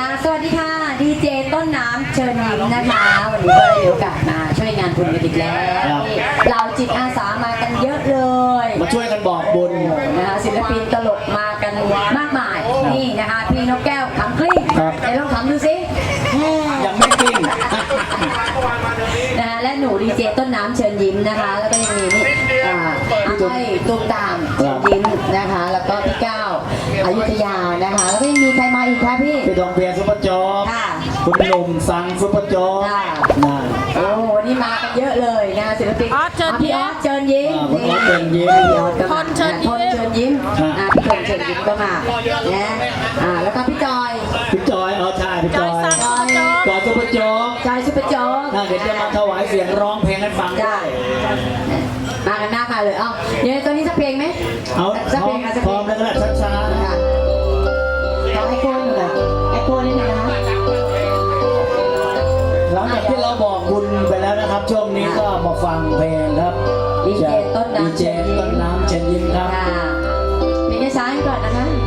ค่ะ สวัสดีค่ะดีเจต้นน้ำเชิญยิ้มนะคะ วันนี้ก็ได้มีโอกาสมาช่วยงานบุญกันอีกแล้วครับนี่เราจิตอาสามากันเยอะเลยมาช่วยกันบอกบุญ นะคะศิลปินตลกมากันมากมายนี่นะคะ พี่นกแก้วขำกลิ้งครับ ไหนลองขำดูสิยังไม่กิ้งนะคะและหนูดีเจต้นน้ำเชิญยิ้มนะคะ แล้วก็ยังมีนี่อ่าอาต้อยตุ้มตามเชิญยิ้มนะคะ แล้วก็พี่ก้าวอยุธยานะคะ แล้วก็ยังมีใครมาอีกคะพี่พี่ดองเพีย ค่ะคุณหนุ่มสังซุปเปอร์โจ๊กค่ะน่ะโอ้วันนี้มากันเยอะเลยนะคะศิลปินออสเชิญยิ้มอะพี่ออสเชิญยิ้มอ่าคุณออสเชิญยิ้ม พี่ออสก็พมาลเชิญยิ้ม พลเชิญยิ้มครับ อ่าพี่พลเชิญยิ้มก็มานะอ่าแล้วก็พี่จอยพี่จอยเอาใช่พี่จอยจอยสังจอยซุปเปอร์โจ๊กจอยซุปเปอร์โจ๊ก น่าเดี๋ยวจะมาถวายเสียงร้องเพลงให้ฟังด้จ้าวยมากันหน้ามาเลย เอ้าเดี๋ยวตอนนี้สักเพลงไหมเอาสักพเพร้ลอมงอะสักพเพลร้อมง ช่วงนี้ก็มาฟังเพลงครับดีเจต้นดีน้ำเจต้นน้ำเชิญยิ้มครับค่ะเพลงช้าๆก่อนนะคะ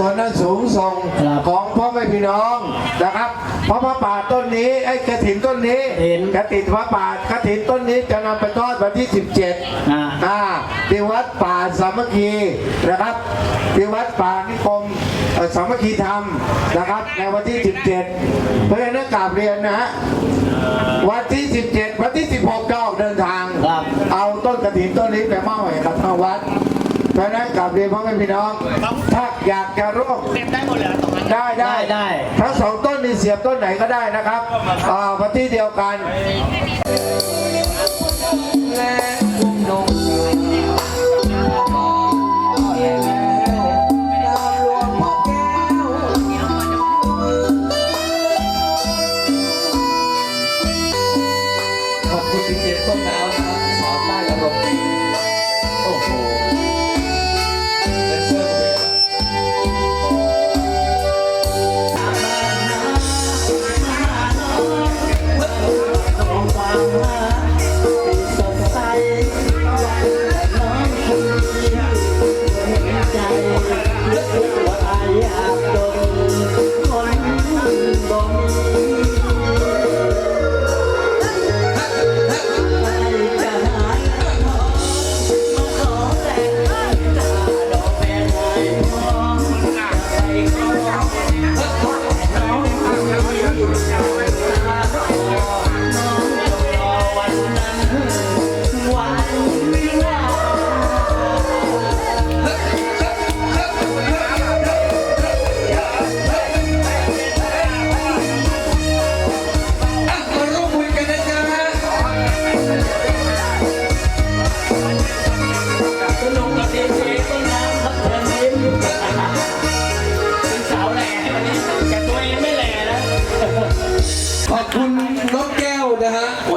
ศลนั้นสูงส่งครับของพ่อแม่พี่น้องนะครับเพราะพระป่าต้นนี้ไอ้กระถินต้นนี้เห็นกระถินพระป่ากระถินต้นนี้จะนำไปทอดวันที่ 17อ่าอ่าที่วัดป่าสามัคคีนะครับที่วัดป่านิคมเอ่อสามัคคีธรรมนะครับในวันที่ 17 เพราะฉะนั้นกราบเรียนนะฮะวันที่ 17 วันที่ 16จะออกเดินทางครับเอาต้นกระถินต้นนี้ไปมอบให้กับทางวัดเพ ราะฉะนั้นกลับเรียนพ่อแม่พี่น้อง ถ้าอยากจะร่วมได้ได้ได้ได้ ทั้งสองต้นนี่เสียบต้นไหนก็ได้นะครับอ่าวันที่เดียวกัน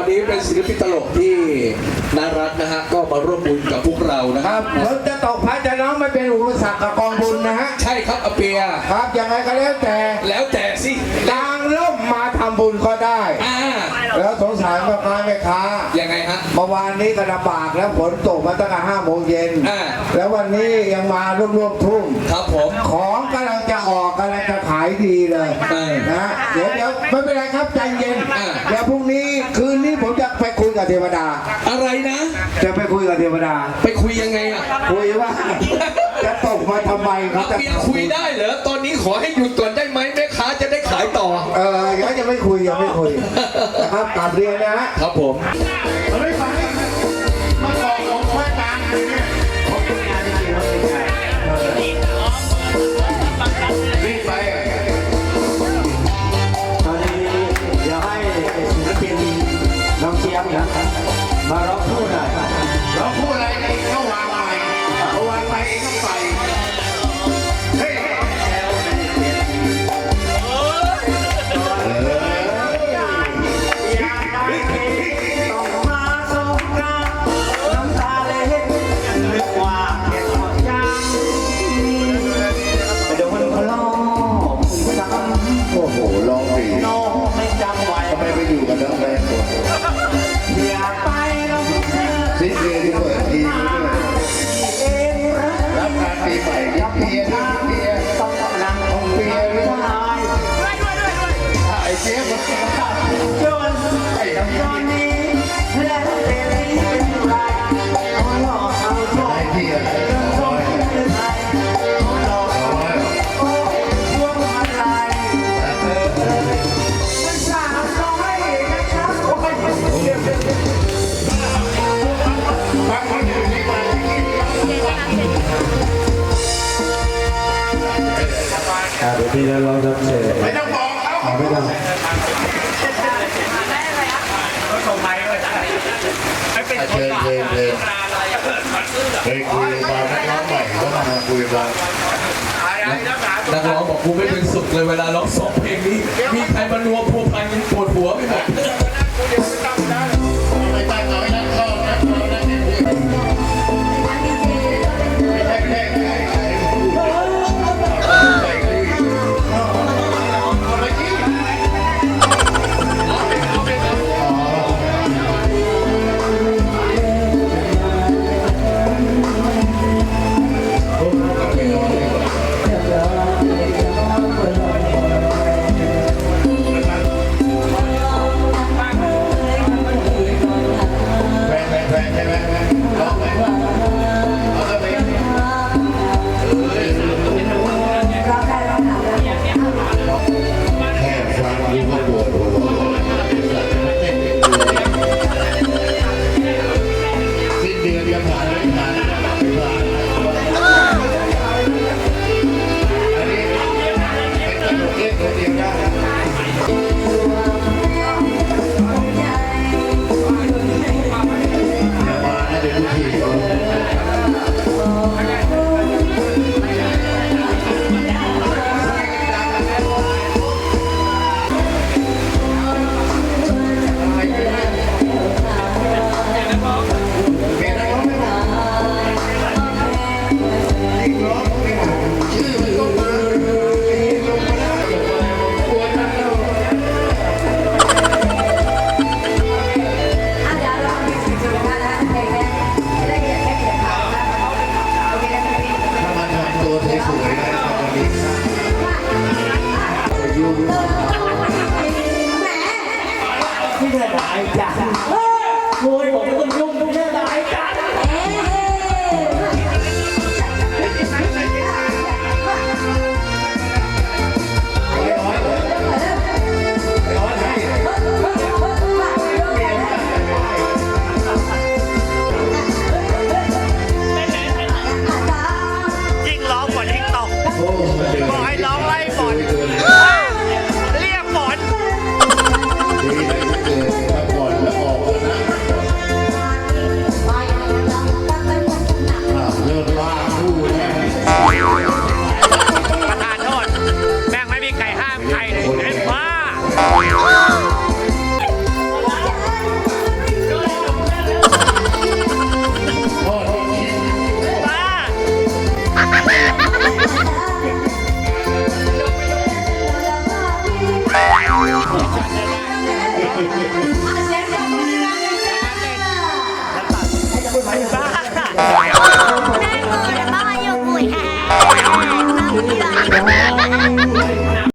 วันนี้เป็นศิลปินตลกที่น่ารักนะฮะก็มาร่วมบุญกับพวกเรานะคครัรับบฝนจะตกพระจะน้องไม่เป็นอุปสรรคกับกองบุญนะฮะ ใช่ครับอาเปีย ครับยังไงก็แล้วแต่แล้วแต่สิกลางร่มมาทำบุญก็ได้ อ่าแล้วสงสารพ่อค้าแม่ค้ายังไงฮะ เมื่อวานนี้ก็ลำบากแล้วฝนตกมาตั้งแต่ห้าโมงเย็น อ่า แล้ววันนี้ยังมาร่วมๆทุ่ม ครับผม ของกำลังจะออกกำลังจะขายดีเลยเออนะเดี๋ยวเดี๋ยวไม่เป็นไรครับใจเย็นอ่า เดี๋ยวพรุ่งนี้คืนนี้ผมจะไปคุย กับเทวดา อะไรนะ จะไปคุยกับเทวดา ไปคุยยังไงอะคุยว่า จะตกมาทำไมเขาอาจะเปียคุยได้เหรอ ตอนนี้ขอให้หยุดก่อนได้ไหมแม่ค้าจะได้ขายต่อ เออยังไม่คุยยังไม่คุยนะครับกลับเรียนนะฮะครับผม ไม่ฟั ที่นักร้องรับเชิญไม่ต้องบอกเขาไม่ต้องเพลงเพลงเพลงเพลงคุยมานักร้องใหม่ก็มาคุยมานักร้องบอกกูไม่เป็นสุขเลยเวลาร้องสองเพลงนี้ มีใครมานัวพัวพันยังปวดหัวไปหมด ที่เธอหลายจ้ะโอ้ยผมเป็นองยุ่งทุกเรื่องหลายจ้ะ